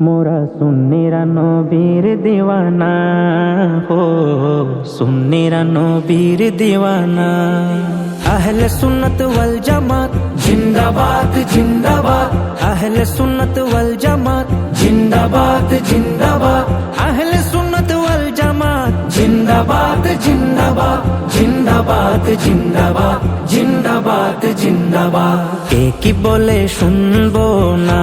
মোরা সুন্নিরা নবীর দিওয়ানা হো সুন্নিরা নবীর দিওয়ানা আহলে সুন্নত ওয়াল জামাত জিন্দাবাদ জিন্দাবাদ আহলে সুন্নত ওয়াল জামাত জিন্দাবাদ জিন্দাবাদ আহলে সুন্নত ওয়াল জামাত জিন্দাবাদ জিন্দাবাদ জিন্দাবাদ জিন্দাবাদ জিন্দাবাদ জিন্দাবাদ কে কি বলে শুনব না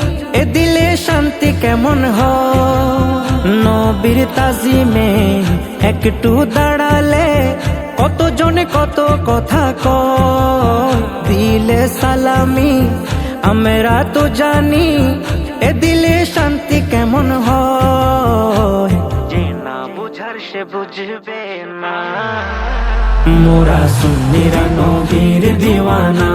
শান্তি কেমন হয় নবীর তাজিমে একটু দাঁড়ালে কত জনে কত কথা কয়? দিলে সালামি, আমরা তো জানি এ দিলে শান্তি কেমন হয়? সে বুঝবে না। মোরা সুন্নিরা নবীর দিওয়ানা।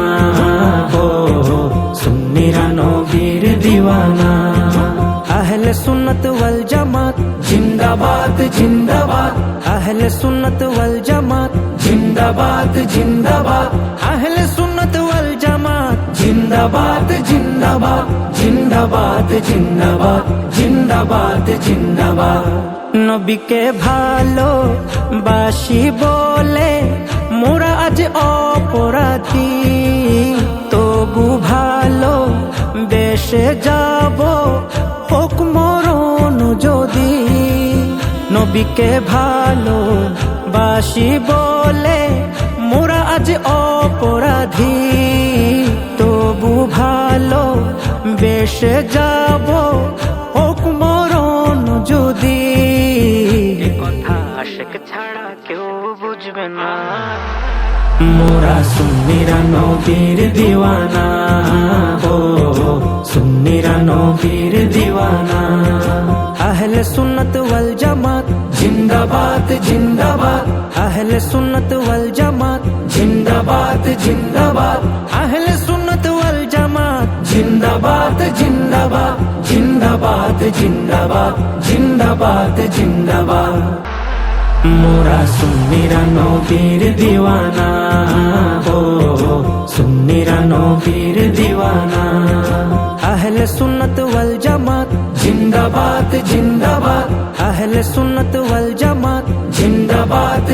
সুন্নত ওয়াল জামাত জিন্দাবাদ জিন্দাবাদ আহলে সুন্নত ওয়াল জামাত জিন্দাবাদ জিন্দাবাদ আহলে সুন্নত ওয়াল জামাত জিন্দাবাদ জিন্দাবাদ জিন্দাবাদ জিন্দাবাদ জিন্দাবাদ জিন্দাবাদ নবীকে ভালো বাসি বলে মোরা আজ অপরাধী তবু ভালো বেশে যাব নবীকে ভালো বাসি বলে মোরা আজ অপরাধী। তবু ভালো বেশে যাব মরণ যদি। কথা আশেক ছাড়া কেউ বুঝবে না। মোরা সুন্নিরা নবীর দিওয়ানা ও সুন্নিরা নবীর দিওয়ানা আহলে সুন্নত ওয়াল জামাত জিন্দাবাদ জিন্দাবাদ আহলে সুন্নত ওয়াল জামাত জিন্দাবাদ জিন্দাবাদ আহলে সুন্নত ওয়াল জামাত জিন্দাবাদ জিন্দাবাদ জিন্দাবাদ জিন্দাবাদ জিন্দাবাদ জিন্দাবাদ মোরা সুন্নিরা নবীর দিওয়ানা ও সুন্নিরা নবীর দিওয়ানা আহলে সুন্নত ওয়াল জামাত জিন্দাবাদ জিন্দাবাদ আহলে সুন্নত ওয়াল জামাত জিন্দাবাদ